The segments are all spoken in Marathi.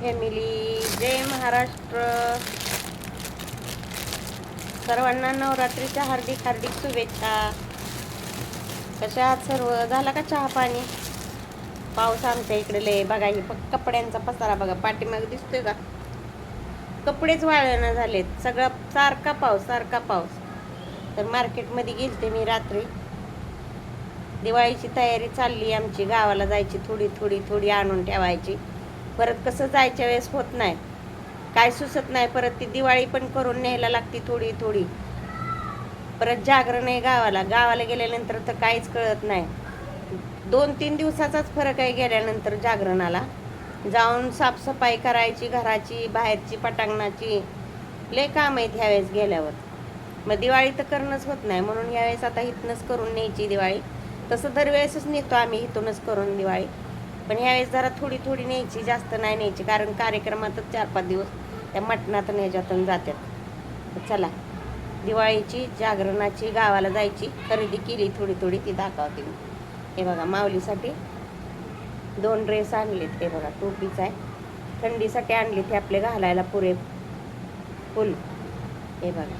फॅमिली जय महाराष्ट्र. सर्वांना नवरात्रीच्या हार्दिक हार्दिक शुभेच्छा. कशा आहात सर्व? झाला का चहा पाणी? पाऊस आमच्या इकडे लय. बघा हे फक्त कपड्यांचा पसारा बघा. पाठीमाग दिसतोय का? कपडेच वाळणं झालेत. सगळा सारखा पाऊस सारखा पाऊस. तर मार्केटमध्ये गेलते मी रात्री. दिवाळीची तयारी चालली आमची. गावाला जायची थोडी थोडी थोडी आणून ठेवायची. परत कसं जायच्या वेळेस होत नाही. काय सुचत नाही परत ती दिवाळी पण करून न्यायला लागते थोडी थोडी. परत जागरण आहे गावाला. गावाला गेल्यानंतर तर काहीच कळत नाही. दोन तीन दिवसाचाच फरक आहे गेल्यानंतर जागरणाला. जाऊन साफसफाई करायची घराची बाहेरची पटांगणाची. लय काम आहेत ह्यावेळेस गेल्यावर. मग दिवाळी तर करणंच होत नाही. म्हणून ह्यावेळेस आता इथनंच करून न्यायची दिवाळी. तसं दरवेळेसच नेतो आम्ही इथूनच करून दिवाळी. पण ह्यावेळेस जरा थोडी थोडी न्यायची जास्त नाही न्यायची कारण कार्यक्रमातच चार पाच दिवस त्या मटणातून ह्याच्यातून जातात. चला दिवाळीची जागरणाची गावाला जायची खरेदी केली थोडी थोडी ती दाखवते मी. हे बघा माऊलीसाठी दोन ड्रेस आणलेत हे बघा टोपीच आहे. थंडीसाठी आणले ते आपले घालायला पुरे फुल. हे बघा.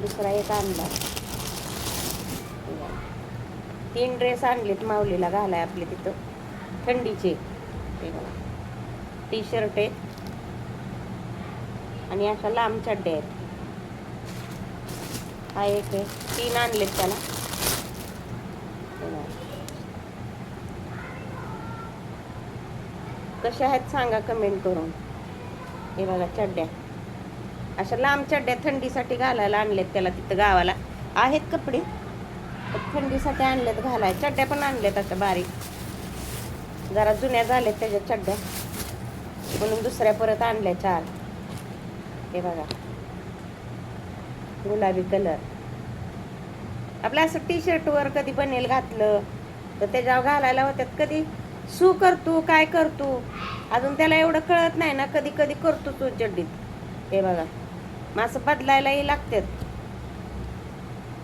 दुसरा एक आणला. तीन ड्रेस आणलेत माऊलीला घालाय आपले तिथं. थंडीचे. ते बघा. टी शर्ट आहेत आणि अशा लांब चड्ड्या आहेत. हा एक आहे. तीन आणलेत त्याला. कशा आहेत सांगा कमेंट करून. हे बघा चड्ड्या. अशा लांब चड्ड्या थंडीसाठी घालायला आणलेत त्याला तिथं गावाला. आहेत कपडे? थंडीसाठी आणलेत घालाय. चड्ड्या पण आणल्यात आता बारीक. जरा जुन्या झाल्यात त्याच्या चड्ड्या. म्हणून दुसऱ्या परत आणल्या चार. हे बघा. गुलाबी कलर. आपलं असं टी शर्टवर कधी बनेल घातलं तर त्याच्यावर घालायला होत्यात कधी? सू करतो काय करतो अजून त्याला एवढं कळत नाही ना कधी कधी करतो तो चड्डीत. हे बघा. मग असं बदलायलाही लागतात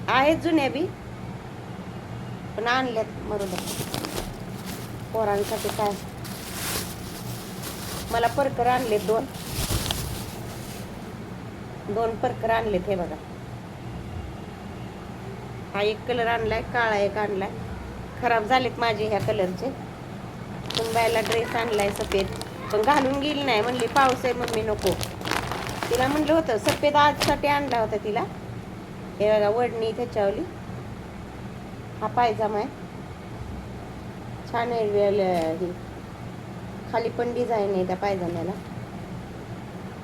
आहेत जुन्या बी. पण आणल्यात मरुदा. पोरांसाठी काय? मला परकर आणले दोन. दोन परकर आणलेत हे बघा. हा एक कलर आणलाय काळा एक आणलाय. खराब झालेत माझे ह्या कलरचे तुंबायला ड्रेस आणलाय सफेद. पण घालून गेली नाही म्हणली पाऊस आहे मम्मी नको. तिला म्हणलं होतं सफेद आजसाठी आणला होता तिला. हे बघा वडणी त्याच्यावली. हा पायजामा आहे. छान आहे ही. खाली पण डिझाईन आहे त्या पायजाम्याला.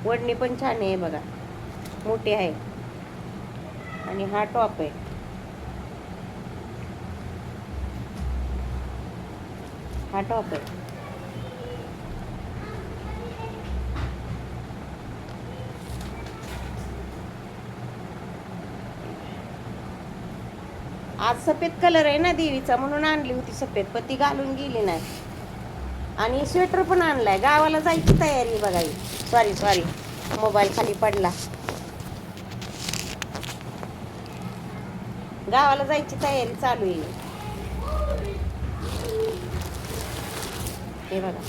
वडणी पण छान आहे बघा. मोठी आहे. आणि हा टॉप आहे. हा टॉप आहे. आज सफेद कलर आहे ना देवीचा म्हणून आणली होती सफेद पण ती घालून गेली नाही. आणि स्वेटर पण आणलाय गावाला जायची तयारी बघा सॉरी सॉरी मोबाईल खाली पडला. गावाला जायची तयारी चालू आहे. हे बघा.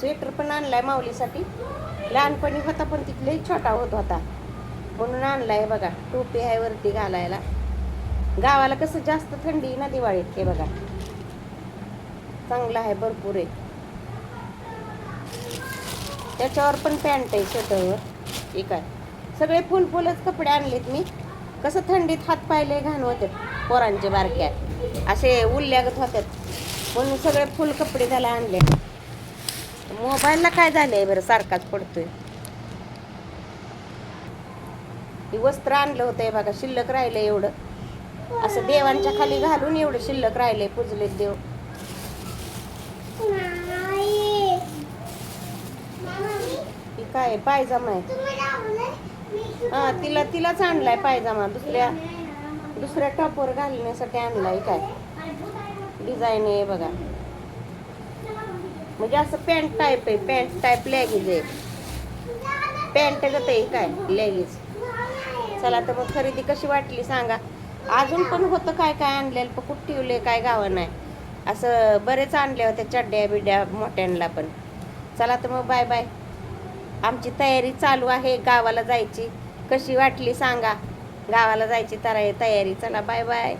स्वेटर पण आणलाय माऊलीसाठी. लहानपणी होता पण तिथले छोटा होत होता. म्हणून आणलाय बघा टोपी आहे वरती घालायला. गावाला कसं जास्त थंडी ना दिवाळीत हे बघा. चांगलं आहे भरपूर आहे. त्याच्यावर पण पॅन्ट आहे स्वेटरवर ठीक आहे सगळे फुल फुलच कपडे आणलेत मी. कसं थंडीत हात पायले घाण होते पोरांचे बारक्या. असे उल्ल्यागत होतात म्हणून सगळे फुल कपडे त्याला आणले. मोबाईलला काय झालंय बरं? सारखाच पडतोय. ही वस्त्र आणलं होतं बघा शिल्लक राहिलं एवढं. असं देवांच्या खाली घालून एवढं शिल्लक राहिले पुजले देव. काय आहे? पायजामा आहे. हा तिला तिलाच आणलाय पायजामा. दुसऱ्या दुसऱ्या टॉपवर घालण्यासाठी आणलाय काय? डिझाईन आहे बघा. म्हणजे असं पॅन्ट टाईप आहे. पॅन्ट टाईप लेगीज आहे. पॅन्ट गत आहे काय? लेगीज चला तर मग खरेदी कशी वाटली सांगा. अजून पण होतं काय काय आणलेलं पण कुठं ठेवले काय गावं नाही. असं बरेच आणले होते चड्ड्या बिड्या मोठ्यांना पण. चला तर मग बाय बाय. आमची तयारी चालू आहे गावाला जायची. कशी वाटली सांगा. गावाला जायची तर तयारी. चला बाय बाय.